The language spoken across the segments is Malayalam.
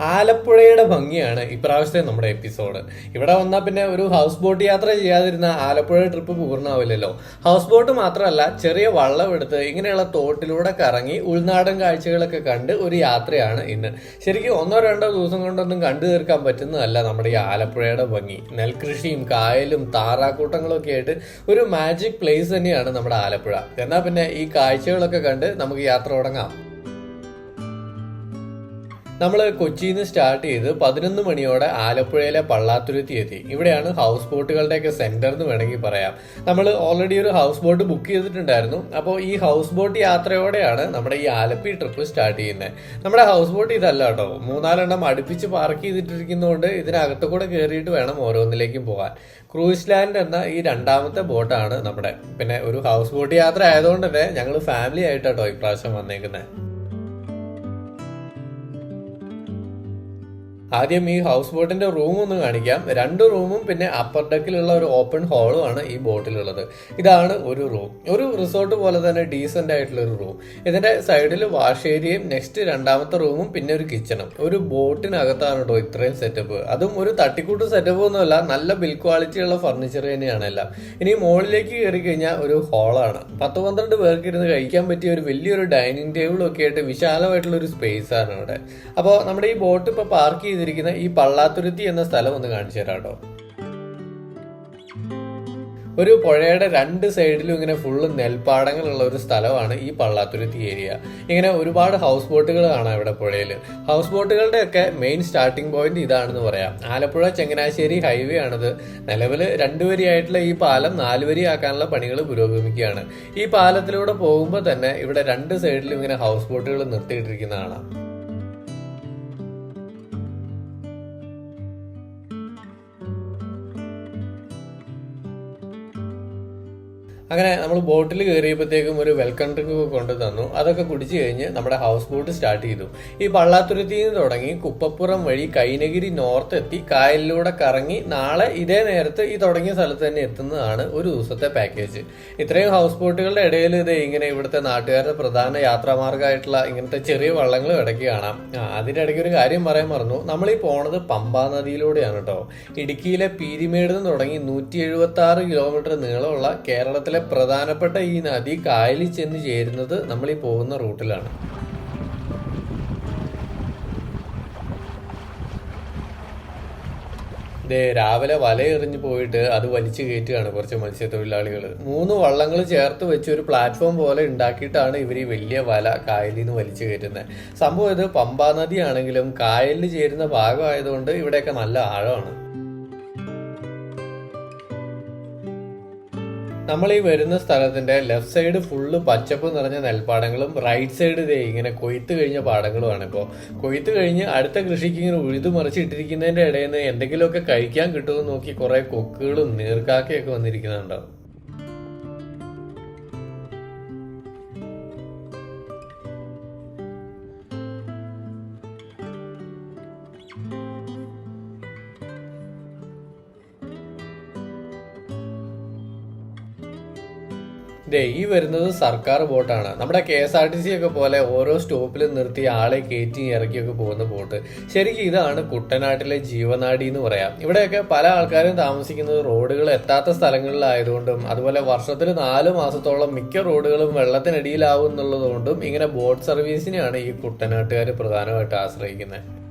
ആലപ്പുഴയുടെ ഭംഗിയാണ് ഇപ്രാവശ്യത്തെ നമ്മുടെ എപ്പിസോഡ്. ഇവിടെ വന്നാൽ പിന്നെ ഒരു ഹൗസ് ബോട്ട് യാത്ര ചെയ്യാതിരുന്ന ആലപ്പുഴ ട്രിപ്പ് പൂർണമാവില്ലല്ലോ. ഹൗസ് ബോട്ട് മാത്രമല്ല ചെറിയ വള്ളം എടുത്ത് ഇങ്ങനെയുള്ള തോട്ടിലൂടെ കറങ്ങി ഉൾനാടൻ കാഴ്ചകളൊക്കെ കണ്ട് ഒരു യാത്രയാണ് ഇന്ന്. ശരിക്കും ഒന്നോ രണ്ടോ ദിവസം കൊണ്ടൊന്നും കണ്ടു തീർക്കാൻ പറ്റുന്നതല്ല നമ്മുടെ ഈ ആലപ്പുഴയുടെ ഭംഗി. നെൽകൃഷിയും കായലും താറാക്കൂട്ടങ്ങളും ഒക്കെ ആയിട്ട് ഒരു മാജിക് പ്ലേസ് തന്നെയാണ് നമ്മുടെ ആലപ്പുഴ. എന്നാൽ പിന്നെ ഈ കാഴ്ചകളൊക്കെ കണ്ട് നമുക്ക് യാത്ര തുടങ്ങാം. നമ്മൾ കൊച്ചിയിൽ നിന്ന് സ്റ്റാർട്ട് ചെയ്ത് പതിനൊന്ന് മണിയോടെ ആലപ്പുഴയിലെ പള്ളാത്തുരുത്തി എത്തി ഇവിടെയാണ് ഹൗസ് ബോട്ടുകളുടെയൊക്കെ സെന്റർ എന്ന് വേണമെങ്കിൽ പറയാം. നമ്മൾ ഓൾറെഡി ഒരു ഹൗസ് ബോട്ട് ബുക്ക് ചെയ്തിട്ടുണ്ടായിരുന്നു. അപ്പോൾ ഈ ഹൗസ് ബോട്ട് യാത്രയോടെയാണ് നമ്മുടെ ഈ ആലപ്പി ട്രിപ്പ് സ്റ്റാർട്ട് ചെയ്യുന്നത്. നമ്മുടെ ഹൗസ് ബോട്ട് ഇതല്ല കേട്ടോ. മൂന്നാലെണ്ണം അടുപ്പിച്ച് പാർക്ക് ചെയ്തിട്ടിരിക്കുന്നതുകൊണ്ട് ഇതിനകത്ത് കൂടെ കയറിയിട്ട് വേണം ഓരോന്നിലേക്കും പോകാൻ. ക്രൂസ് ലാൻഡ് എന്ന ഈ രണ്ടാമത്തെ ബോട്ടാണ് നമ്മുടെ. പിന്നെ ഒരു ഹൗസ് ബോട്ട് യാത്ര ആയതുകൊണ്ട് തന്നെ ഞങ്ങൾ ഫാമിലി ആയിട്ടാട്ടോ ഇപ്രാവശ്യം വന്നേക്കുന്നത് ആദ്യം ഈ ഹൗസ് ബോട്ടിന്റെ റൂം ഒന്ന് കാണിക്കാം. രണ്ട് റൂമും പിന്നെ അപ്പർ ഡെക്കിലുള്ള ഒരു ഓപ്പൺ ഹോളും ആണ് ഈ ബോട്ടിലുള്ളത് ഇതാണ് ഒരു റൂം ഒരു റിസോർട്ട് പോലെ തന്നെ ഡീസെന്റ് ആയിട്ടുള്ള ഒരു റൂം ഇതിന്റെ സൈഡിൽ വാഷ് ഏരിയയും നെക്സ്റ്റ് രണ്ടാമത്തെ റൂമും പിന്നെ ഒരു കിച്ചണും ഒരു ബോട്ടിനകത്താണ് കേട്ടോ ഇത്രയും സെറ്റപ്പ് അതും ഒരു തട്ടിക്കൂട്ട് സെറ്റപ്പ് ഒന്നുമല്ല നല്ല ബിൽ ക്വാളിറ്റി ഉള്ള ഫർണിച്ചർ തന്നെയാണ് എല്ലാം. ഇനി മുകളിലേക്ക് കയറി കഴിഞ്ഞാൽ ഒരു ഹോളാണ് പത്ത് പന്ത്രണ്ട് പേർക്ക് ഇരുന്ന് കഴിക്കാൻ പറ്റിയ ഒരു വലിയൊരു ഡൈനിങ് ടേബിളും ഒക്കെ ആയിട്ട് വിശാലമായിട്ടുള്ള ഒരു സ്പേസ് ആണ് ഇവിടെ അപ്പോൾ നമ്മുടെ ഈ ബോട്ട് ഇപ്പോൾ പാർക്ക് ചെയ്തിരിക്കുന്ന ഈ പള്ളാത്തുരുത്തി എന്ന സ്ഥലം ഒന്ന് കാണിച്ചു തരാം കേട്ടോ. ഒരു പുഴയുടെ രണ്ട് സൈഡിലും ഇങ്ങനെ ഫുള്ള് നെൽപ്പാടങ്ങളുള്ള ഒരു സ്ഥലമാണ് ഈ പള്ളാത്തുരുത്തി ഏരിയ ഇങ്ങനെ ഒരുപാട് ഹൗസ് ബോട്ടുകൾ കാണാം ഇവിടെ പുഴയിൽ ഹൗസ് ബോട്ടുകളുടെ ഒക്കെ മെയിൻ സ്റ്റാർട്ടിംഗ് പോയിന്റ് ഇതാണെന്ന് പറയാം. ആലപ്പുഴ ചങ്ങനാശ്ശേരി ഹൈവേ ആണിത്. നിലവിൽ രണ്ടുവരിയായിട്ടുള്ള ഈ പാലം നാലുവരി ആക്കാനുള്ള പണികൾ പുരോഗമിക്കുകയാണ്. ഈ പാലത്തിലൂടെ പോകുമ്പോൾ തന്നെ ഇവിടെ രണ്ട് സൈഡിലും ഇങ്ങനെ ഹൗസ് ബോട്ടുകൾ നിർത്തിയിട്ടിരിക്കുന്ന അങ്ങനെ നമ്മൾ ബോട്ടിൽ കയറിയപ്പോഴത്തേക്കും ഒരു വെൽക്കം ഡ്രിങ്ക് കൊണ്ടു തന്നു. അതൊക്കെ കുടിച്ചു കഴിഞ്ഞ് നമ്മുടെ ഹൗസ് ബോട്ട് സ്റ്റാർട്ട് ചെയ്തു. ഈ പള്ളാത്തുരുത്തിയിൽ നിന്ന് തുടങ്ങി കുപ്പപ്പുറം വഴി കൈനഗിരി നോർത്ത് എത്തി കായലിലൂടെ കറങ്ങി നാളെ ഇതേ നേരത്ത് ഈ തുടങ്ങിയ സ്ഥലത്ത് തന്നെ എത്തുന്നതാണ് ഒരു ദിവസത്തെ പാക്കേജ് ഇത്രയും ഹൗസ് ബോട്ടുകളുടെ ഇടയിൽ ഇത് ഇങ്ങനെ ഇവിടുത്തെ നാട്ടുകാരുടെ പ്രധാന യാത്രാമാർഗമായിട്ടുള്ള ഇങ്ങനത്തെ ചെറിയ വള്ളങ്ങൾ ഇടയ്ക്ക് കാണാം. അതിന്റെ ഇടയ്ക്ക് ഒരു കാര്യം പറയാൻ മറന്നു. നമ്മൾ ഈ പോണത് പമ്പാ നദിയിലൂടെയാണ് കേട്ടോ ഇടുക്കിയിലെ പീരിമേട് നിന്ന് തുടങ്ങി നൂറ്റി എഴുപത്തി ആറ് കിലോമീറ്റർ നീളമുള്ള കേരളത്തിലെ പ്രധാനപ്പെട്ട ഈ നദി കായലിൽ ചെന്ന് ചേരുന്നത് നമ്മൾ ഈ പോകുന്ന റൂട്ടിലാണ്. ദേ രാവിലെ വല എറിഞ്ഞു പോയിട്ട് അത് വലിച്ചു കയറ്റുകയാണ് കുറച്ച് മത്സ്യത്തൊഴിലാളികൾ. മൂന്ന് വള്ളങ്ങൾ ചേർത്ത് വെച്ച് ഒരു പ്ലാറ്റ്ഫോം പോലെ ഉണ്ടാക്കിയിട്ടാണ് ഇവർ ഈ വലിയ വല കായലിൽ നിന്ന് വലിച്ചു കയറ്റുന്നത്. സംഭവം ഇത് പമ്പാ നദിയാണെങ്കിലും കായലിൽ ചേരുന്ന ഭാഗമായതുകൊണ്ട് ഇവിടെയൊക്കെ നല്ല ആഴമാണ്. നമ്മൾ ഈ വരുന്ന സ്ഥലത്തിന്റെ ലെഫ്റ്റ് സൈഡ് ഫുള്ള് പച്ചപ്പ് നിറഞ്ഞ നെൽപ്പാടങ്ങളും റൈറ്റ് സൈഡ് ഇതേ ഇങ്ങനെ കൊയ്ത്ത് കഴിഞ്ഞ പാടങ്ങളുമാണ്. ഇപ്പോൾ കൊയ്ത്ത് കഴിഞ്ഞ് അടുത്ത കൃഷിക്ക് ഇങ്ങനെ ഉഴുതു മറിച്ചിട്ടിരിക്കുന്നതിന്റെ ഇടയിൽ നിന്ന് എന്തെങ്കിലുമൊക്കെ കഴിക്കാൻ കിട്ടുമെന്ന് നോക്കി കുറെ കൊക്കുകളും നീർക്കാക്കയൊക്കെ വന്നിരിക്കുന്നുണ്ടാവും. ദേ ഈ വരുന്നത് സർക്കാർ ബോട്ടാണ്. നമ്മുടെ K S R T C ഒക്കെ പോലെ ഓരോ സ്റ്റോപ്പിലും നിർത്തി ആളെ കയറ്റി ഇറക്കിയൊക്കെ പോകുന്ന ബോട്ട്. ശരിക്കും ഇതാണ് കുട്ടനാട്ടിലെ ജീവനാടി എന്ന് പറയാം. ഇവിടെയൊക്കെ പല ആൾക്കാരും താമസിക്കുന്നത് റോഡുകൾ എത്താത്ത സ്ഥലങ്ങളിലായതുകൊണ്ടും അതുപോലെ വർഷത്തിൽ നാല് മാസത്തോളം മിക്ക റോഡുകളും വെള്ളത്തിനടിയിലാവും എന്നുള്ളതുകൊണ്ടും ഇങ്ങനെ ബോട്ട് സർവീസിനെയാണ് ഈ കുട്ടനാട്ടുകാർ പ്രധാനമായിട്ട് ആശ്രയിക്കുന്നത്.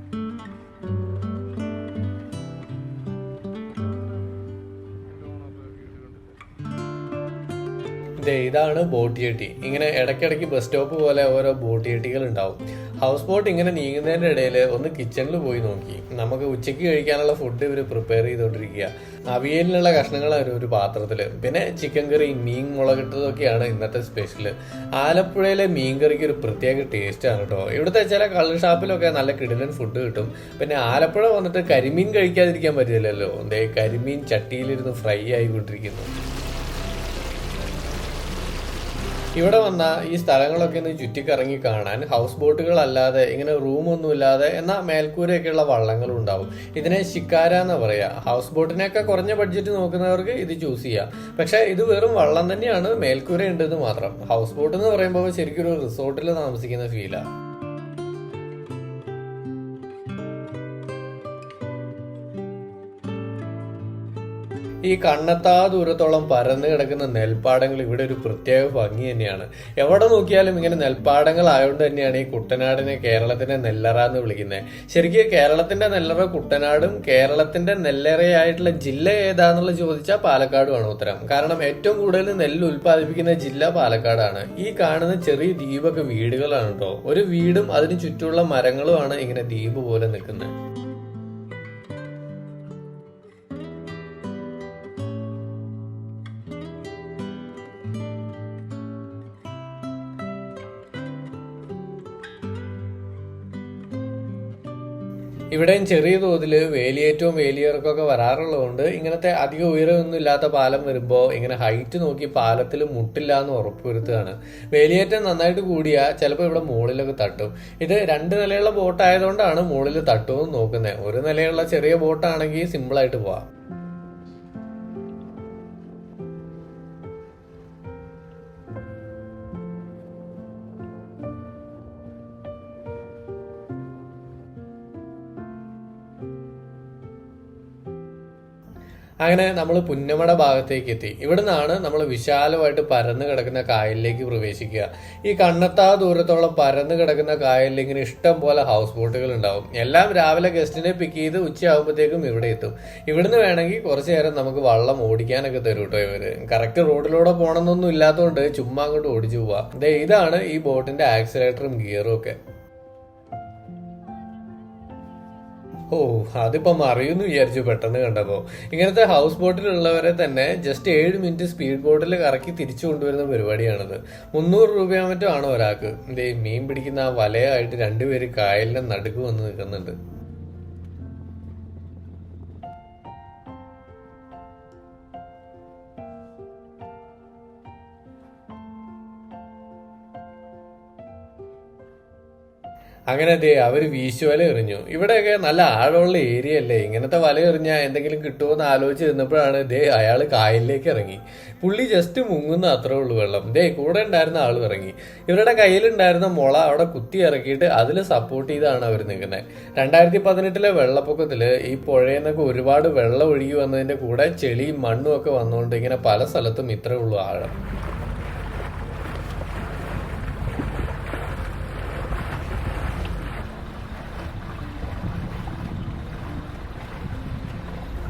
ഇതാണ് ബോട്ട് ജെട്ടി ഇങ്ങനെ ഇടയ്ക്കിടയ്ക്ക് ബസ് സ്റ്റോപ്പ് പോലെ ഓരോ ബോട്ട് ജെട്ടികൾ ഉണ്ടാവും. ഹൗസ് ബോട്ട് ഇങ്ങനെ നീങ്ങുന്നതിന്റെ ഇടയിൽ ഒന്ന് കിച്ചണിൽ പോയി നോക്കി. നമുക്ക് ഉച്ചയ്ക്ക് കഴിക്കാനുള്ള ഫുഡ് ഇവർ പ്രിപ്പയർ ചെയ്തുകൊണ്ടിരിക്കുക അവിയലിനുള്ള കഷ്ണങ്ങൾ ഒരു പാത്രത്തിൽ പിന്നെ ചിക്കൻ കറി മീൻ മുളകിട്ടതൊക്കെയാണ് ഇന്നത്തെ സ്പെഷ്യൽ ആലപ്പുഴയിലെ മീൻ കറിക്ക് ഒരു പ്രത്യേക ടേസ്റ്റ് ആണ് കേട്ടോ ഇവിടുത്തെ ചില കള്ള് ഷാപ്പിലൊക്കെ നല്ല കിടിലൻ ഫുഡ് കിട്ടും. പിന്നെ ആലപ്പുഴ വന്നിട്ട് കരിമീൻ കഴിക്കാതിരിക്കാൻ പറ്റില്ലല്ലോ. എന്തേ കരിമീൻ ചട്ടിയിലിരുന്ന് ഫ്രൈ ആയിക്കൊണ്ടിരിക്കുന്നു. ഇവിടെ വന്ന ഈ സ്ഥലങ്ങളൊക്കെ ഒന്ന് ചുറ്റിക്കറങ്ങി കാണാൻ ഹൗസ് ബോട്ടുകൾ അല്ലാതെ ഇങ്ങനെ റൂമൊന്നും ഇല്ലാതെ എന്നാൽ മേൽക്കൂരയൊക്കെയുള്ള വള്ളങ്ങളും ഉണ്ടാവും. ഇതിനെ ശിക്കാര എന്ന് പറയാ. ഹൗസ് ബോട്ടിനൊക്കെ കുറഞ്ഞ ബഡ്ജറ്റ് നോക്കുന്നവർക്ക് ഇത് ചൂസ് ചെയ്യാം. പക്ഷേ ഇത് വെറും വള്ളം തന്നെയാണ് മേൽക്കൂര ഉണ്ടെന്ന് മാത്രം. ഹൗസ് ബോട്ട് എന്ന് പറയുമ്പോൾ ശരിക്കും ഒരു റിസോർട്ടിൽ താമസിക്കുന്ന ഫീലാണ് ഈ കണ്ണെത്താ ദൂരത്തോളം പരന്നു കിടക്കുന്ന നെൽപ്പാടങ്ങൾ ഇവിടെ ഒരു പ്രത്യേക ഭംഗി തന്നെയാണ്. എവിടെ നോക്കിയാലും ഇങ്ങനെ നെൽപ്പാടങ്ങൾ ആയതുകൊണ്ട് തന്നെയാണ് ഈ കുട്ടനാടിനെ കേരളത്തിന്റെ നെല്ലറ എന്ന് വിളിക്കുന്നത് ശരിക്കും കേരളത്തിന്റെ നെല്ലറ കുട്ടനാടും കേരളത്തിന്റെ നെല്ലറയായിട്ടുള്ള ജില്ല ഏതാന്നുള്ളത് ചോദിച്ചാൽ പാലക്കാടുമാണ് ഉത്തരം. കാരണം ഏറ്റവും കൂടുതൽ നെല്ല് ഉൽപ്പാദിപ്പിക്കുന്ന ജില്ല പാലക്കാടാണ്. ഈ കാണുന്ന ചെറിയ ദ്വീപൊക്കെ വീടുകളാണ് കേട്ടോ ഒരു വീടും അതിന് ചുറ്റുമുള്ള മരങ്ങളുമാണ് ഇങ്ങനെ ദ്വീപ് പോലെ നിൽക്കുന്നത് ഇവിടെയും ചെറിയ തോതിൽ വേലിയേറ്റവും വേലിയേർക്കൊക്കെ വരാറുള്ളതുകൊണ്ട് ഇങ്ങനത്തെ അധിക ഉയരമൊന്നും ഇല്ലാത്ത പാലം വരുമ്പോൾ ഇങ്ങനെ ഹൈറ്റ് നോക്കി പാലത്തിൽ മുട്ടില്ല എന്ന് ഉറപ്പുവരുത്തുകയാണ്. വേലിയേറ്റം നന്നായിട്ട് കൂടിയാൽ ചിലപ്പോൾ ഇവിടെ മുകളിലൊക്കെ തട്ടും. ഇത് രണ്ട് നിലയുള്ള ബോട്ട് ആയതുകൊണ്ടാണ് മുകളിൽ തട്ടുമെന്ന് നോക്കുന്നത് ഒരു നിലയുള്ള ചെറിയ ബോട്ടാണെങ്കിൽ സിമ്പിളായിട്ട് പോവാം. അങ്ങനെ നമ്മൾ പുന്നമട ഭാഗത്തേക്ക് എത്തി ഇവിടെ നിന്നാണ് നമ്മൾ വിശാലമായിട്ട് പരന്നു കിടക്കുന്ന കായലിലേക്ക് പ്രവേശിക്കുക. ഈ കണ്ണത്താ ദൂരത്തോളം പരന്നു കിടക്കുന്ന കായലിൽ ഇങ്ങനെ ഇഷ്ടം പോലെ ഹൗസ് ബോട്ടുകൾ ഉണ്ടാവും. എല്ലാം രാവിലെ ഗസ്റ്റിനെ പിക്ക് ചെയ്ത് ഉച്ചയാകുമ്പോഴത്തേക്കും ഇവിടെ എത്തും. ഇവിടുന്ന് വേണമെങ്കിൽ കുറച്ചു നേരം നമുക്ക് വള്ളം ഓടിക്കാനൊക്കെ തരും കേട്ടോ ഇവർ. കറക്റ്റ് റോഡിലൂടെ പോകണമെന്നൊന്നും ഇല്ലാത്തതുകൊണ്ട് ചുമ്മാ അങ്ങോട്ട് ഓടിച്ചു പോവാ. ഇതാണ് ഈ ബോട്ടിന്റെ ആക്സിലേറ്ററും ഗിയറും ഒക്കെ. ഓ അതിപ്പോ മറിയുന്നു വിചാരിച്ചു പെട്ടെന്ന് കണ്ടപ്പോ. ഇങ്ങനത്തെ ഹൗസ് ബോട്ടിലുള്ളവരെ തന്നെ ജസ്റ്റ് ഏഴ് മിനിറ്റ് സ്പീഡ് ബോട്ടിൽ കറക്കി തിരിച്ചു കൊണ്ടുവരുന്ന പരിപാടിയാണത്. മുന്നൂറ് രൂപയാ മറ്റോ ആണ് ഒരാൾക്ക്. ഇതേ മീൻ പിടിക്കുന്ന ആ വലയായിട്ട് രണ്ടുപേര് കായലിന്റെ നടുക്ക് വന്ന് നിൽക്കുന്നുണ്ട്. അങ്ങനെ ദേ അവർ വീശുവല എറിഞ്ഞു. ഇവിടെയൊക്കെ നല്ല ആഴമുള്ള ഏരിയ അല്ലേ? ഇങ്ങനത്തെ വല എറിഞ്ഞ എന്തെങ്കിലും കിട്ടുമോ ആലോചിച്ച് ഇരുന്നപ്പോഴാണ് ദേ അയാൾ കായലിലേക്ക് ഇറങ്ങി. പുള്ളി ജസ്റ്റ് മുങ്ങുന്ന അത്രേ ഉള്ളൂ വെള്ളം. ദേ കൂടെ ഉണ്ടായിരുന്ന ആൾ ഇറങ്ങി. ഇവരുടെ കയ്യിലുണ്ടായിരുന്ന മുള അവിടെ കുത്തി ഇറക്കിയിട്ട് അതിൽ സപ്പോർട്ട് ചെയ്താണ് അവർ നിൽക്കുന്നത് രണ്ടായിരത്തി പതിനെട്ടിലെ വെള്ളപ്പൊക്കത്തിൽ ഈ പുഴയിൽ നിന്നൊക്കെ ഒരുപാട് വെള്ളം ഒഴുകി വന്നതിന്റെ കൂടെ ചെളിയും മണ്ണും ഒക്കെ വന്നുകൊണ്ട് ഇങ്ങനെ പല സ്ഥലത്തും ഇത്രേ ഉള്ളൂ ആഴം.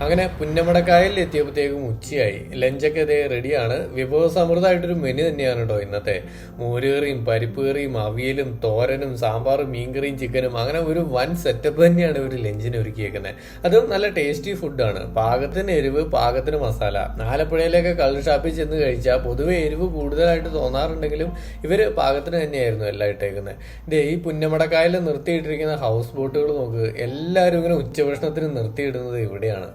അങ്ങനെ പുന്നമടക്കായലിൽ എത്തിയപ്പോഴത്തേക്കും ഉച്ചയായി. ലഞ്ചൊക്കെ ഇതേ റെഡിയാണ്. വിഭവസമൃദ്ധമായിട്ടൊരു മെനു തന്നെയാണ് കേട്ടോ ഇന്നത്തെ. മോരുകറിയും പരിപ്പ് കറിയും അവിയലും തോരനും സാമ്പാറും മീൻകറിയും ചിക്കനും അങ്ങനെ ഒരു വൻ സെറ്റപ്പ് തന്നെയാണ് ഇവർ ലഞ്ചിന് ഒരുക്കിയേക്കുന്നത് അതും നല്ല ടേസ്റ്റി ഫുഡാണ് പാകത്തിന് എരിവ് പാകത്തിന് മസാല. ആലപ്പുഴയിലൊക്കെ കള്ള് ഷാപ്പിൽ ചെന്ന് കഴിച്ചാൽ പൊതുവെ എരിവ് കൂടുതലായിട്ട് തോന്നാറുണ്ടെങ്കിലും ഇവർ പാകത്തിന് തന്നെയായിരുന്നു എല്ലാം ഇട്ടേക്കുന്നത് ഇതേ ഈ പുന്നമടക്കായലിൽ നിർത്തിയിട്ടിരിക്കുന്ന ഹൗസ് ബോട്ടുകൾ നോക്ക്. എല്ലാവരും ഇങ്ങനെ ഉച്ചഭക്ഷണത്തിന് നിർത്തിയിടുന്നത് ഇവിടെയാണ്.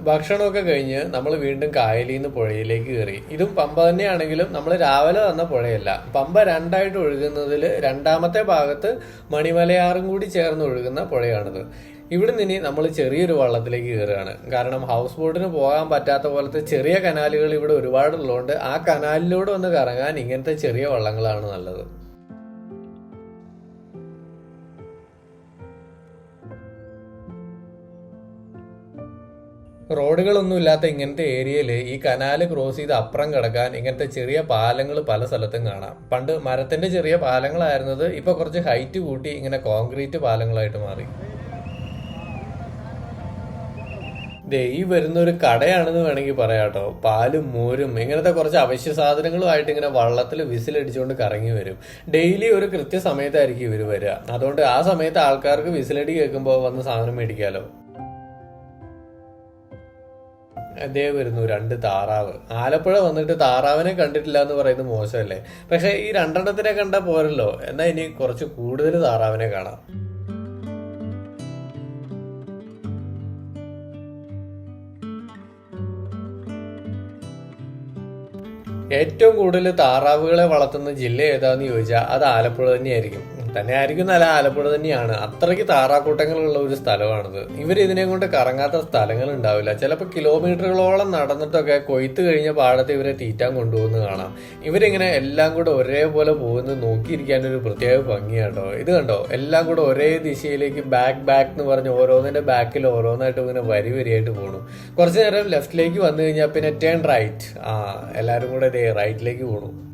ഭക്ഷണമൊക്കെ കഴിഞ്ഞ് നമ്മൾ വീണ്ടും കായലിൽ നിന്ന് പുഴയിലേക്ക് കയറി. ഇതും പമ്പ തന്നെയാണെങ്കിലും നമ്മൾ രാവിലെ വന്ന പുഴയല്ല. പമ്പ രണ്ടായിട്ട് ഒഴുകുന്നതിൽ രണ്ടാമത്തെ ഭാഗത്ത് മണിമലയാറും കൂടി ചേർന്ന് ഒഴുകുന്ന പുഴയാണിത്. ഇവിടെ നിന്ന് നമ്മൾ ചെറിയൊരു വള്ളത്തിലേക്ക് കയറുകയാണ്. കാരണം ഹൗസ് ബോട്ടിന് പോകാൻ പറ്റാത്ത പോലത്തെ ചെറിയ കനാലുകൾ ഇവിടെ ഒരുപാടുള്ളതുകൊണ്ട് ആ കനാലിലൂടെ ഒന്ന് കറങ്ങാൻ ഇങ്ങനത്തെ ചെറിയ വള്ളങ്ങളാണ് നല്ലത്. റോഡുകളൊന്നും ഇല്ലാത്ത ഇങ്ങനത്തെ ഏരിയയിൽ ഈ കനാല് ക്രോസ് ചെയ്ത് അപ്പുറം കിടക്കാൻ ഇങ്ങനത്തെ ചെറിയ പാലങ്ങൾ പല സ്ഥലത്തും കാണാം. പണ്ട് മരത്തിന്റെ ചെറിയ പാലങ്ങളായിരുന്നത് ഇപ്പൊ കുറച്ച് ഹൈറ്റ് കൂട്ടി ഇങ്ങനെ കോൺക്രീറ്റ് പാലങ്ങളായിട്ട് മാറി. ദേ ഈ വരുന്ന ഒരു കടയാണെന്ന് വേണമെങ്കിൽ പറയാട്ടോ. പാലും മോരും ഇങ്ങനത്തെ കുറച്ച് അവശ്യ സാധനങ്ങളുമായിട്ട് ഇങ്ങനെ വള്ളത്തിൽ വിസിലടിച്ചുകൊണ്ട് കറങ്ങി വരും. ഡെയിലി ഒരു കൃത്യസമയത്തായിരിക്കും ഇവർ വരിക അതുകൊണ്ട് ആ സമയത്ത് ആൾക്കാർക്ക് വിസിലടി കേൾക്കുമ്പോൾ വന്ന് സാധനം മേടിക്കാലോ. അതേ വരുന്നു രണ്ട് താറാവ്. ആലപ്പുഴ വന്നിട്ട് താറാവിനെ കണ്ടിട്ടില്ല എന്ന് പറയുന്നത് മോശമല്ലേ? പക്ഷെ ഈ രണ്ടെണ്ണത്തിനെ കണ്ടാൽ പോരല്ലോ. എന്നാ ഇനി കുറച്ച് കൂടുതൽ താറാവിനെ കാണാം. ഏറ്റവും കൂടുതൽ താറാവുകളെ വളർത്തുന്ന ജില്ല ഏതാന്ന് ചോദിച്ചാൽ അത് ആലപ്പുഴ തന്നെയായിരിക്കും. തന്നെ ആയിരിക്കും നല്ല ആലപ്പുഴ തന്നെയാണ്. അത്രയ്ക്ക് താറാക്കൂട്ടങ്ങളുള്ള ഒരു സ്ഥലമാണിത്. ഇവർ ഇതിനെ കൊണ്ട് കറങ്ങാത്ത സ്ഥലങ്ങൾ ഉണ്ടാവില്ല. ചിലപ്പോൾ കിലോമീറ്ററുകളോളം നടന്നിട്ടൊക്കെ കൊയ്ത്ത് കഴിഞ്ഞ പാടത്ത് ഇവരെ തീറ്റാൻ കൊണ്ടുപോകുന്നത് കാണാം. ഇവരിങ്ങനെ എല്ലാം കൂടെ ഒരേപോലെ പോകുന്നത് നോക്കിയിരിക്കാൻ ഒരു പ്രത്യേക ഭംഗിയാട്ടോ. ഇത് കണ്ടോ? എല്ലാം കൂടെ ഒരേ ദിശയിലേക്ക് ബാക്ക് ബാക്ക് എന്ന് പറഞ്ഞ് ഓരോന്നിന്റെ ബാക്കിൽ ഓരോന്നായിട്ട് ഇങ്ങനെ വരി വരിയായിട്ട് പോകണം കുറച്ചു നേരം ലെഫ്റ്റിലേക്ക് വന്നു കഴിഞ്ഞാൽ പിന്നെ ടേൺ റൈറ്റ് ആ എല്ലാവരും കൂടെ റൈറ്റിലേക്ക് പോകണം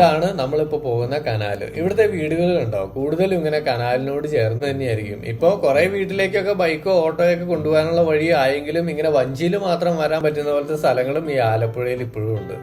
ഇതാണ് നമ്മളിപ്പോ പോകുന്ന കനാൽ ഇവിടുത്തെ വീടുകൾ ഉണ്ടോ കൂടുതലും ഇങ്ങനെ കനാലിനോട് ചേർന്ന് തന്നെയായിരിക്കും. ഇപ്പോ കുറെ വീട്ടിലേക്കൊക്കെ ബൈക്കോ ഓട്ടോ ഒക്കെ കൊണ്ടുപോകാനുള്ള വഴി ആയെങ്കിലും ഇങ്ങനെ വഞ്ചിയിൽ മാത്രം വരാൻ പറ്റുന്ന പോലത്തെ സ്ഥലങ്ങളും ഈ ആലപ്പുഴയിൽ ഇപ്പോഴും ഉണ്ട്.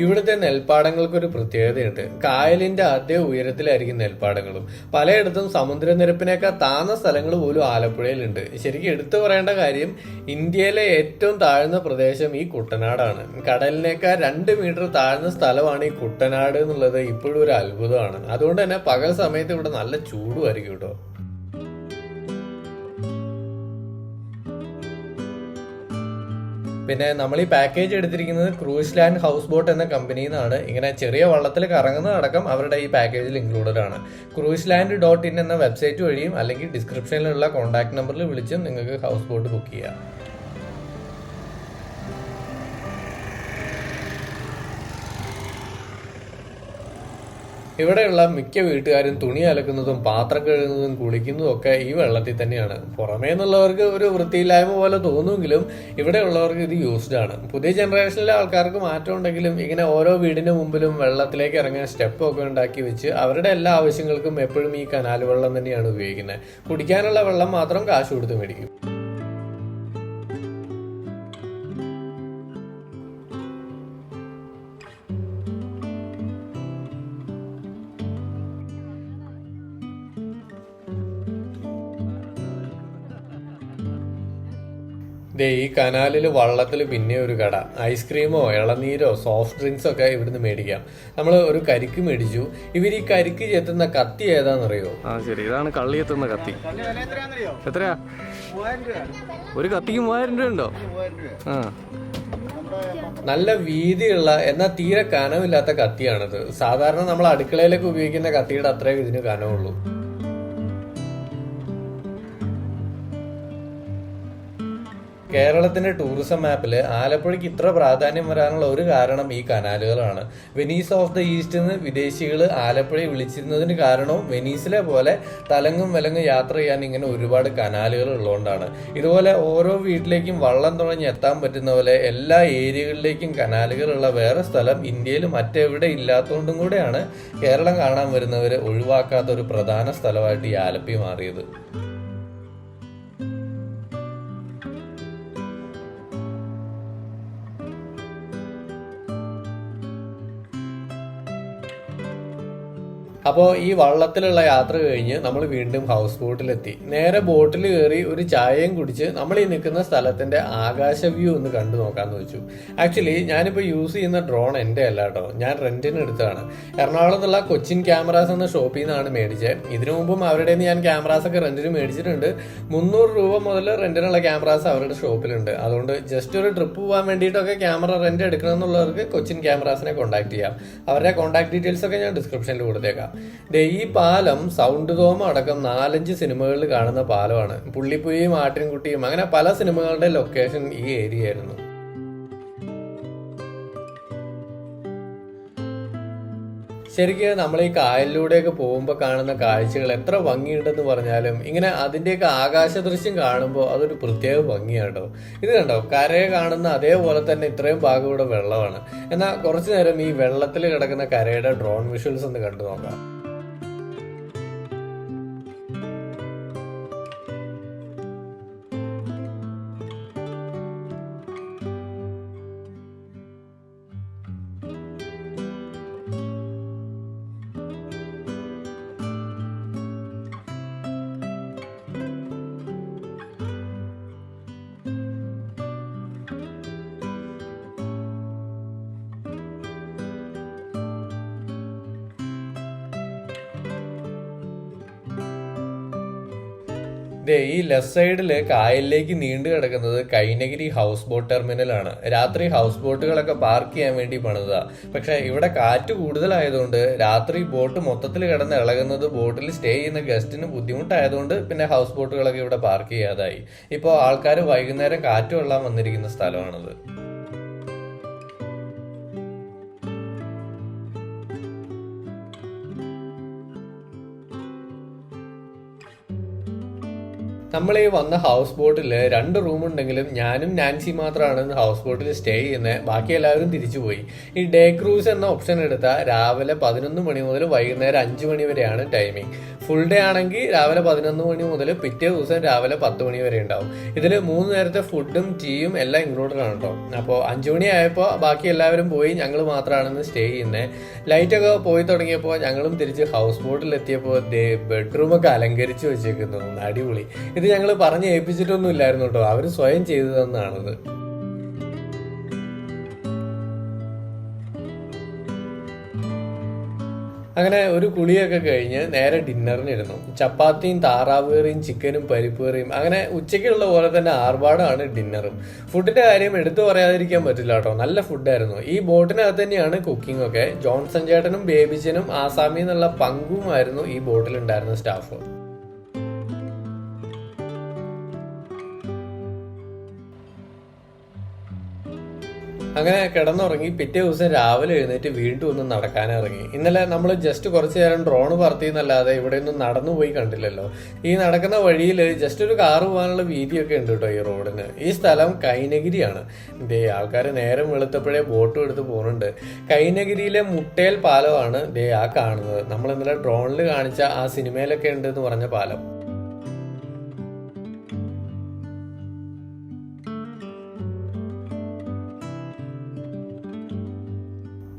ഇവിടുത്തെ നെൽപ്പാടങ്ങൾക്കൊരു പ്രത്യേകതയുണ്ട്. കായലിന്റെ അതേ ഉയരത്തിലായിരിക്കും നെൽപ്പാടങ്ങളും. പലയിടത്തും സമുദ്രനിരപ്പിനേക്കാൾ താന്ന സ്ഥലങ്ങൾ പോലും ആലപ്പുഴയിലുണ്ട്. ശരിക്കും എടുത്തു പറയേണ്ട കാര്യം ഇന്ത്യയിലെ ഏറ്റവും താഴ്ന്ന പ്രദേശം ഈ കുട്ടനാടാണ്. കടലിനേക്കാൾ രണ്ട് മീറ്റർ താഴ്ന്ന സ്ഥലമാണ് ഈ കുട്ടനാട് എന്നുള്ളത് ഇപ്പോഴും ഒരു അത്ഭുതമാണ്. അതുകൊണ്ട് തന്നെ പകൽ സമയത്ത് ഇവിടെ നല്ല ചൂടുമായിരിക്കും കേട്ടോ. പിന്നെ നമ്മൾ ഈ പാക്കേജ് എടുത്തിരിക്കുന്നത് ക്രൂസ് ലാൻഡ് ഹൗസ് ബോട്ട് എന്ന കമ്പനിയിൽ നിന്നാണ് ഇങ്ങനെ ചെറിയ വള്ളത്തിൽ കറങ്ങുന്നതടക്കം അവരുടെ ഈ പാക്കേജിൽ ഇൻക്ലൂഡഡ് ആണ്. ക്രൂസ് ലാൻഡ് ഡോട്ട് ഇൻ എന്ന വെബ്സൈറ്റ് വഴിയും അല്ലെങ്കിൽ ഡിസ്ക്രിപ്ഷനിലുള്ള കോൺടാക്ട് നമ്പറിൽ വിളിച്ചും നിങ്ങൾക്ക് ഹൗസ് ബോട്ട് ബുക്ക് ചെയ്യാം. ഇവിടെയുള്ള മിക്ക വീട്ടുകാരും തുണി അലക്കുന്നതും പാത്രം കഴുകുന്നതും കുളിക്കുന്നതും ഒക്കെ ഈ വെള്ളത്തിൽ തന്നെയാണ്. പുറമേ നിന്നുള്ളവർക്ക് ഒരു വൃത്തിയില്ലായ്മ പോലെ തോന്നുമെങ്കിലും ഇവിടെയുള്ളവർക്ക് ഇത് യൂസ്ഡ് ആണ്. പുതിയ ജനറേഷനിലെ ആൾക്കാർക്ക് മാറ്റം ഉണ്ടെങ്കിലും ഇങ്ങനെ ഓരോ വീടിന്റെ മുമ്പിലും വെള്ളത്തിലേക്ക് ഇറങ്ങാൻ സ്റ്റെപ്പ് ഒക്കെ ഉണ്ടാക്കി വെച്ച് അവരുടെ എല്ലാ ആവശ്യങ്ങൾക്കും എപ്പോഴും ഈ കനാൽ വെള്ളം തന്നെയാണ് ഉപയോഗിക്കുന്നത്. കുടിക്കാനുള്ള വെള്ളം മാത്രം കാശ് കൊടുത്ത് മേടിക്കും. ദേ ഈ കനാലിൽ വള്ളത്തിൽ പിന്നെ ഒരു കട. ഐസ്ക്രീമോ ഇളനീരോ സോഫ്റ്റ് ഡ്രിങ്ക്സോ ഒക്കെ ഇവിടുന്ന് മേടിക്കാം. നമ്മൾ ഒരു കരിക്ക് മേടിച്ചു. ഇവർ ഈ കരിക്ക് ചെത്തുന്ന കത്തി ഏതാണെന്നറിയോ ആ ശരി. ഇതാണ് കള്ളി എത്തുന്ന കത്തി. എത്രയാ? ഒരു കത്തിക്ക് മൂവായിരം രൂപ ഉണ്ടോ? ആ. നല്ല വീതിയുള്ള എന്നാൽ തീരെ കനമില്ലാത്ത കത്തിയാണിത്. സാധാരണ നമ്മൾ അടുക്കളയിലേക്ക് ഉപയോഗിക്കുന്ന കത്തിയുടെ അത്രേ ഇതിന് കനമുള്ളൂ. കേരളത്തിന്റെ ടൂറിസം മാപ്പിൽ ആലപ്പുഴയ്ക്ക് ഇത്ര പ്രാധാന്യം വരാനുള്ള ഒരു കാരണം ഈ കനാലുകളാണ്. വെനീസ് ഓഫ് ദ ഈസ്റ്റ് എന്ന് വിദേശികൾ ആലപ്പുഴയെ വിളിച്ചിരുന്നതിന് കാരണവും വെനീസിലെ പോലെ തലങ്ങും വിലങ്ങും യാത്ര ചെയ്യാൻ ഇങ്ങനെ ഒരുപാട് കനാലുകൾ ഉള്ളതുകൊണ്ടാണ്. ഇതുപോലെ ഓരോ വീട്ടിലേക്കും വള്ളം തുഴഞ്ഞ് എത്താൻ പറ്റുന്ന പോലെ എല്ലാ ഏരിയകളിലേക്കും കനാലുകളുള്ള വേറെ സ്ഥലം ഇന്ത്യയിൽ മറ്റെവിടെ ഇല്ലാത്തതുകൊണ്ടും കൂടെയാണ് കേരളം കാണാൻ വരുന്നവരെ ഒഴിവാക്കാത്ത ഒരു പ്രധാന സ്ഥലമായിട്ട് ഈ ആലപ്പി മാറിയത്. അപ്പോൾ ഈ വള്ളത്തിലുള്ള യാത്ര കഴിഞ്ഞ് നമ്മൾ വീണ്ടും ഹൗസ് ബോട്ടിലെത്തി നേരെ ബോട്ടിൽ കയറി ഒരു ചായയും കുടിച്ച് നമ്മൾ ഈ നിൽക്കുന്ന സ്ഥലത്തിന്റെ ആകാശ വ്യൂ ഒന്ന് കണ്ടു നോക്കാന്ന് വെച്ചു. ആക്ച്വലി ഞാനിപ്പോൾ യൂസ് ചെയ്യുന്ന ഡ്രോൺ എന്റെ അല്ല കേട്ടോ ഞാൻ റെന്റിന് എടുത്തതാണ്. എറണാകുളത്തുള്ള കൊച്ചിൻ ക്യാമറാസ് എന്ന ഷോപ്പിൽ നിന്നാണ് മേടിച്ചത് ഇതിനു മുമ്പും അവരുടെ ഞാൻ ക്യാമറാസ് ഒക്കെ റെന്റിന് മേടിച്ചിട്ടുണ്ട്. മുന്നൂറ് രൂപ മുതൽ റെന്റിനുള്ള ക്യാമറാസ് അവരുടെ ഷോപ്പിലുണ്ട് അതുകൊണ്ട് ജസ്റ്റ് ഒരു ട്രിപ്പ് പോകാൻ വേണ്ടിയിട്ടൊക്കെ ക്യാമറ റെന്റ് എടുക്കണം എന്നുള്ളവർക്ക് കൊച്ചിൻ ക്യാമറാസിനെ കോൺടാക്ട് ചെയ്യാം. അവരുടെ കോൺടാക്ട് ഡീറ്റെയിൽസ് ഒക്കെ ഞാൻ ഡിസ്ക്രിപ്ഷനിൽ കൊടുത്തേക്കാം. ഈ പാലം സൗണ്ട് തോമ അടക്കം നാലഞ്ച് സിനിമകളിൽ കാണുന്ന പാലമാണ്. പുള്ളിപ്പുലിയും ആട്ടിൻകുട്ടിയും അങ്ങനെ പല സിനിമകളുടെ ലൊക്കേഷൻ ഈ ഏരിയ ആയിരുന്നു. ശരിക്കും നമ്മൾ ഈ കായലിലൂടെയൊക്കെ പോകുമ്പോൾ കാണുന്ന കാഴ്ചകൾ എത്ര ഭംഗിയുണ്ടെന്ന് പറഞ്ഞാലും ഇങ്ങനെ അതിന്റെയൊക്കെ ആകാശ ദൃശ്യം കാണുമ്പോൾ അതൊരു പ്രത്യേക ഭംഗിയാണ് ഇത് കണ്ടോ? കരയെ കാണുന്ന അതേപോലെ തന്നെ ഇത്രയും ഭാഗം ഇവിടെ വെള്ളമാണ്. എന്നാൽ കുറച്ചു നേരം ഈ വെള്ളത്തിൽ കിടക്കുന്ന കരയുടെ ഡ്രോൺ വിഷ്വൽസ് ഒന്ന് കണ്ടു നോക്കാം. ദേ ഈ ലെഫ്റ്റ് സൈഡിൽ കായലിലേക്ക് നീണ്ടു കിടക്കുന്നത് കൈനഗിരി ഹൗസ് ബോട്ട് ടെർമിനലാണ് രാത്രി ഹൗസ് ബോട്ടുകളൊക്കെ പാർക്ക് ചെയ്യാൻ വേണ്ടി പണിതാ. പക്ഷെ ഇവിടെ കാറ്റ് കൂടുതലായതുകൊണ്ട് രാത്രി ബോട്ട് മൊത്തത്തിൽ കിടന്ന് ഇളകുന്നത് ബോട്ടിൽ സ്റ്റേ ചെയ്യുന്ന ഗസ്റ്റിന് ബുദ്ധിമുട്ടായതുകൊണ്ട് പിന്നെ ഹൗസ് ബോട്ടുകളൊക്കെ ഇവിടെ പാർക്ക് ചെയ്യാതായി. ഇപ്പോൾ ആൾക്കാർ വൈകുന്നേരം കാറ്റ് കൊള്ളാൻ വന്നിരിക്കുന്ന സ്ഥലമാണത്. നമ്മൾ ഈ വന്ന ഹൗസ് ബോട്ടിൽ രണ്ട് റൂം ഉണ്ടെങ്കിലും ഞാനും നാൻസി മാത്രമാണ് ഹൗസ് ബോട്ടിൽ സ്റ്റേ ചെയ്യുന്നത് ബാക്കി എല്ലാവരും തിരിച്ചുപോയി. ഈ ഡേ ക്രൂസ് എന്ന ഓപ്ഷൻ എടുത്താൽ രാവിലെ പതിനൊന്ന് മണി മുതൽ വൈകുന്നേരം അഞ്ച് മണി വരെയാണ് ടൈമിംഗ് ഫുൾ ഡേ ആണെങ്കിൽ രാവിലെ പതിനൊന്ന് മണി മുതൽ പിറ്റേ ദിവസം രാവിലെ പത്ത് മണി വരെ ഉണ്ടാവും. ഇതിൽ മൂന്ന് നേരത്തെ ഫുഡും ടീയും എല്ലാം ഇൻക്ലൂഡഡ് ആണ് കേട്ടോ അപ്പോൾ അഞ്ച് മണി ആയപ്പോൾ ബാക്കി എല്ലാവരും പോയി. ഞങ്ങൾ മാത്രമാണ് സ്റ്റേ ചെയ്യുന്നത് ലൈറ്റൊക്കെ പോയി തുടങ്ങിയപ്പോൾ ഞങ്ങളും തിരിച്ച് ഹൗസ് ബോട്ടിൽ എത്തിയപ്പോൾ ബെഡ്റൂമൊക്കെ അലങ്കരിച്ച് വെച്ചേക്കുന്നു. അടിപൊളി. ഇത് ഞങ്ങൾ പറഞ്ഞ് ഏൽപ്പിച്ചിട്ടൊന്നും ഇല്ലായിരുന്നു കേട്ടോ. അവർ സ്വയം ചെയ്തു തന്നാണിത് അങ്ങനെ ഒരു കുളിയൊക്കെ കഴിഞ്ഞ് നേരെ ഡിന്നറിനിരുന്നു. ചപ്പാത്തിയും താറാവ് കറിയും ചിക്കനും പരിപ്പ് കറിയും അങ്ങനെ ഉച്ചയ്ക്കുള്ള പോലെ തന്നെ ആർഭാടമാണ് ഡിന്നറും. ഫുഡിന്റെ കാര്യം എടുത്തു പറയാതിരിക്കാൻ പറ്റില്ല കേട്ടോ. നല്ല ഫുഡായിരുന്നു. ഈ ബോട്ടിനകത്ത് തന്നെയാണ് കുക്കിംഗ് ഒക്കെ. ജോൺസൺ ചേട്ടനും ബേബിച്ചനും ആസാമിൽ നിന്നുള്ള പങ്കുമായിരുന്നു ഈ ബോട്ടിലുണ്ടായിരുന്ന സ്റ്റാഫ്. അങ്ങനെ കിടന്നുറങ്ങി പിറ്റേ ദിവസം രാവിലെ എഴുന്നേറ്റ് വീണ്ടും ഒന്ന് നടക്കാനിറങ്ങി. ഇന്നലെ നമ്മൾ ജസ്റ്റ് കുറച്ച് നേരം ഡ്രോൺ പറത്തി എന്നല്ലാതെ ഇവിടെ ഒന്നും നടന്നു പോയി കണ്ടില്ലല്ലോ. ഈ നടക്കുന്ന വഴിയിൽ ജസ്റ്റ് ഒരു കാറ് പോകാനുള്ള വീതിയൊക്കെ ഉണ്ട് കേട്ടോ ഈ റോഡിന്. ഈ സ്ഥലം കൈനഗിരിയാണ്. ദേ ആൾക്കാർ നേരം വെളുത്തപ്പോഴേ ബോട്ടും എടുത്ത് പോകുന്നുണ്ട്. കൈനഗിരിയിലെ മുട്ടേൽ പാലമാണ് ദേ ആ കാണുന്നത്. നമ്മൾ ഇന്നലെ ഡ്രോണിൽ കാണിച്ച ആ സിനിമയിലൊക്കെ ഉണ്ട് എന്ന് പറഞ്ഞ പാലം.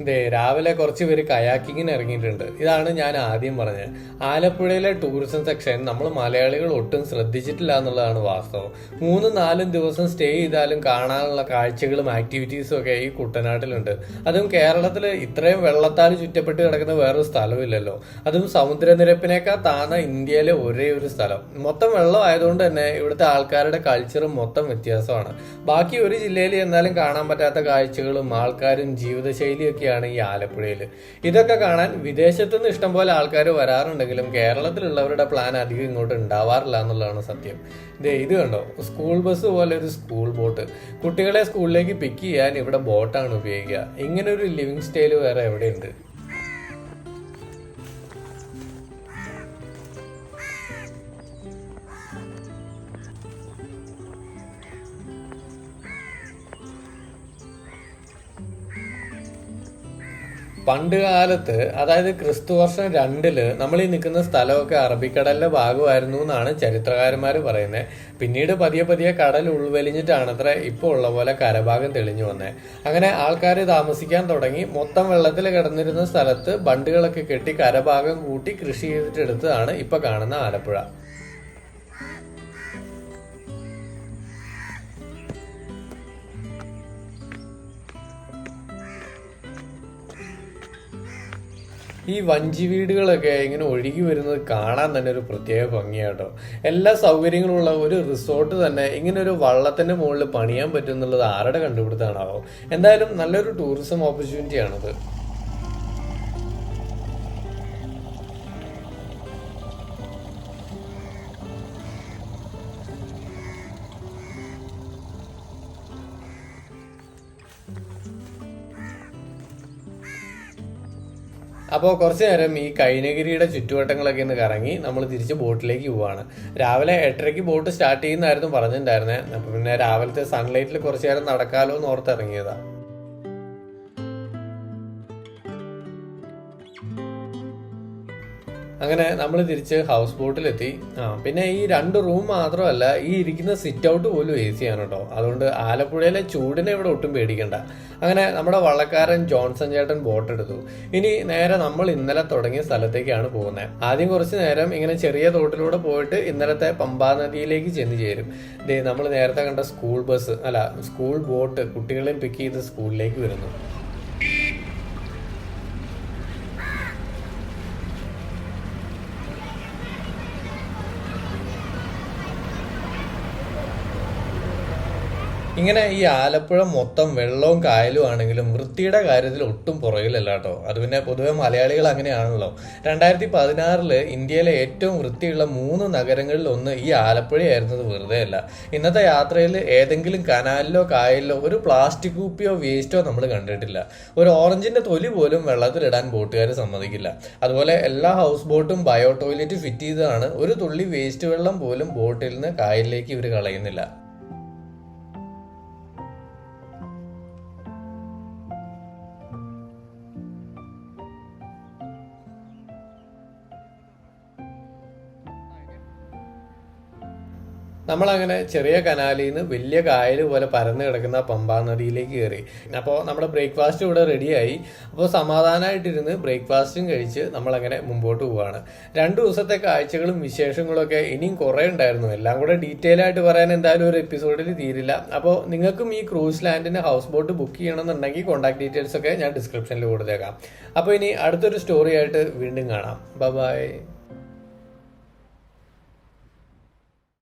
ദേ രാവിലെ കുറച്ച് പേര് കയാക്കിങ്ങിന് ഇറങ്ങിയിട്ടുണ്ട്. ഇതാണ് ഞാൻ ആദ്യം പറഞ്ഞത്. ആലപ്പുഴയിലെ ടൂറിസം സെക്ഷൻ നമ്മൾ മലയാളികൾ ഒട്ടും ശ്രദ്ധിച്ചിട്ടില്ല എന്നുള്ളതാണ് വാസ്തവം. മൂന്നും നാലും ദിവസം സ്റ്റേ ചെയ്താലും കാണാനുള്ള കാഴ്ചകളും ആക്ടിവിറ്റീസും ഒക്കെ ഈ കുട്ടനാട്ടിലുണ്ട്. അതും കേരളത്തിൽ ഇത്രയും വെള്ളത്താൽ ചുറ്റപ്പെട്ട് കിടക്കുന്ന വേറൊരു സ്ഥലമില്ലല്ലോ അതും സമുദ്രനിരപ്പിനേക്കാൾ താന്ന ഇന്ത്യയിലെ ഒരേ ഒരു സ്ഥലം. മൊത്തം വെള്ളം ആയതുകൊണ്ട് തന്നെ ഇവിടുത്തെ ആൾക്കാരുടെ കൾച്ചറും മൊത്തം വ്യത്യാസമാണ്. ബാക്കി ഒരു ജില്ലയിൽ എന്നാലും കാണാൻ പറ്റാത്ത കാഴ്ചകളും ആൾക്കാരും ജീവിതശൈലിയും ഒക്കെയാണ് ഈ ആലപ്പുഴയിൽ ഇതൊക്കെ കാണാൻ വിദേശത്തു നിന്ന് ഇഷ്ടംപോലെ ആൾക്കാർ വരാറുണ്ടെങ്കിലും കേരളത്തിലുള്ളവരുടെ പ്ലാൻ അധികം ഇങ്ങോട്ട് ഉണ്ടാവാറില്ല എന്നുള്ളതാണ് സത്യം. ഇതേ ഇത് കണ്ടോ? സ്കൂൾ ബസ് പോലെ ഒരു സ്കൂൾ ബോട്ട്. കുട്ടികളെ സ്കൂളിലേക്ക് പിക്ക് ചെയ്യാൻ ഇവിടെ ബോട്ടാണ് ഉപയോഗിക്കുക. ഇങ്ങനൊരു ലിവിങ് സ്റ്റൈൽ വേറെ എവിടെയുണ്ട്? പണ്ട് കാലത്ത് അതായത് ക്രിസ്തു വർഷം രണ്ടിൽ നമ്മൾ ഈ നിൽക്കുന്ന സ്ഥലമൊക്കെ അറബിക്കടലിന്റെ ഭാഗമായിരുന്നു എന്നാണ് ചരിത്രകാരന്മാർ പറയുന്നത് പിന്നീട് പതിയെ പതിയെ കടൽ ഉൾവലിഞ്ഞിട്ടാണ് അത്ര ഇപ്പോൾ ഉള്ള പോലെ കരഭാഗം തെളിഞ്ഞു വന്നത് അങ്ങനെ ആൾക്കാർ താമസിക്കാൻ തുടങ്ങി. മൊത്തം വെള്ളത്തിൽ കിടന്നിരുന്ന സ്ഥലത്ത് ബണ്ടുകളൊക്കെ കെട്ടി കരഭാഗം കൂട്ടി കൃഷി ചെയ്തിട്ടെടുത്തതാണ് ഇപ്പൊ കാണുന്ന ആലപ്പുഴ. ഈ വഞ്ചി വീടുകളൊക്കെ ഇങ്ങനെ ഒഴുകി വരുന്നത് കാണാൻ തന്നെ ഒരു പ്രത്യേക ഭംഗിയാട്ടോ. എല്ലാ സൗകര്യങ്ങളും ഉള്ള ഒരു റിസോർട്ട് തന്നെ ഇങ്ങനെ ഒരു വള്ളത്തിന്റെ മുകളിൽ പണിയാൻ പറ്റും എന്നുള്ളത് ആരുടെ കണ്ടുപിടുത്താണാവോ എന്തായാലും നല്ലൊരു ടൂറിസം ഓപ്പർച്യൂണിറ്റി ആണത്. അപ്പോൾ കുറച്ച് നേരം ഈ കൈനഗിരിയുടെ ചുറ്റുവട്ടങ്ങളൊക്കെ ഒന്ന് കറങ്ങി നമ്മൾ തിരിച്ച് ബോട്ടിലേക്ക് പോവാണ്. രാവിലെ എട്ടരയ്ക്ക് ബോട്ട് സ്റ്റാർട്ട് ചെയ്യുന്നതായിരുന്നു പറഞ്ഞിട്ടുണ്ടായിരുന്നത് അപ്പം പിന്നെ രാവിലത്തെ സൺലൈറ്റിൽ കുറച്ച് നേരം നടക്കാലോ എന്ന് ഓർത്തിറങ്ങിയതാ. അങ്ങനെ നമ്മൾ തിരിച്ച് ഹൗസ് ബോട്ടിലെത്തി ആ പിന്നെ ഈ രണ്ട് റൂം മാത്രമല്ല ഈ ഇരിക്കുന്ന സിറ്റ് ഔട്ട് പോലും എ സി ആണ് കേട്ടോ അതുകൊണ്ട് ആലപ്പുഴയിലെ ചൂടിനെ ഇവിടെ ഒട്ടും പേടിക്കണ്ട. അങ്ങനെ നമ്മുടെ വള്ളക്കാരൻ ജോൺസൺ ചേട്ടൻ ബോട്ട് എടുത്തു. ഇനി നേരെ നമ്മൾ ഇന്നലെ തുടങ്ങിയ സ്ഥലത്തേക്കാണ് പോകുന്നത് ആദ്യം കുറച്ച് നേരം ഇങ്ങനെ ചെറിയ തോട്ടിലൂടെ പോയിട്ട് ഇന്നലത്തെ പമ്പാ നദിയിലേക്ക് ചെന്ന് ചേരും. നമ്മൾ നേരത്തെ കണ്ട സ്കൂൾ ബസ് അല്ല സ്കൂൾ ബോട്ട് കുട്ടികളെയും പിക്ക് ചെയ്ത് സ്കൂളിലേക്ക് വരുന്നു. ഇങ്ങനെ ഈ ആലപ്പുഴ മൊത്തം വെള്ളവും കായലും ആണെങ്കിലും വൃത്തിയുടെ കാര്യത്തിൽ ഒട്ടും പുറകിലല്ല കേട്ടോ അത് പിന്നെ പൊതുവെ മലയാളികൾ അങ്ങനെയാണല്ലോ. രണ്ടായിരത്തി പതിനാറിൽ ഇന്ത്യയിലെ ഏറ്റവും വൃത്തിയുള്ള മൂന്ന് നഗരങ്ങളിൽ ഒന്ന് ഈ ആലപ്പുഴയായിരുന്നത് വെറുതെ അല്ല. ഇന്നത്തെ യാത്രയിൽ ഏതെങ്കിലും കനാലിലോ കായലിലോ ഒരു പ്ലാസ്റ്റിക് കൂപ്പിയോ വേസ്റ്റോ നമ്മൾ കണ്ടിട്ടില്ല. ഒരു ഓറഞ്ചിന്റെ തൊലി പോലും വെള്ളത്തിലിടാൻ ബോട്ടുകാർ സമ്മതിക്കില്ല. അതുപോലെ എല്ലാ ഹൗസ് ബോട്ടും ബയോ ടോയ്ലറ്റ് ഫിറ്റ് ചെയ്തതാണ്. ഒരു തുള്ളി വേസ്റ്റ് വെള്ളം പോലും ബോട്ടിൽ നിന്ന് കായലിലേക്ക് ഇവർ കളയുന്നില്ല. നമ്മളങ്ങനെ ചെറിയ കനാലിൽ നിന്ന് വലിയ കായൽ പോലെ പരന്നു കിടക്കുന്ന പമ്പാ നദിയിലേക്ക് കയറി. അപ്പോൾ നമ്മുടെ ബ്രേക്ക്ഫാസ്റ്റ് ഇവിടെ റെഡിയായി. അപ്പോൾ സമാധാനമായിട്ടിരുന്ന് ബ്രേക്ക്ഫാസ്റ്റും കഴിച്ച് നമ്മളങ്ങനെ മുമ്പോട്ട് പോവാണ്. രണ്ട് ദിവസത്തെ കാഴ്ചകളും വിശേഷങ്ങളും ഒക്കെ ഇനിയും കുറേ ഉണ്ടായിരുന്നു. എല്ലാം കൂടെ ഡീറ്റെയിൽ ആയിട്ട് പറയാൻ എന്തായാലും ഒരു എപ്പിസോഡിൽ തീരില്ല. അപ്പോൾ നിങ്ങൾക്കും ഈ ക്രൂസ് ലാൻഡിന് ഹൗസ് ബോട്ട് ബുക്ക് ചെയ്യണമെന്നുണ്ടെങ്കിൽ കോൺടാക്ട് ഡീറ്റെയിൽസ് ഒക്കെ ഞാൻ ഡിസ്ക്രിപ്ഷനിൽ കൊടുത്തേക്കാം. അപ്പോൾ ഇനി അടുത്തൊരു സ്റ്റോറി ആയിട്ട് വീണ്ടും കാണാം. ബൈ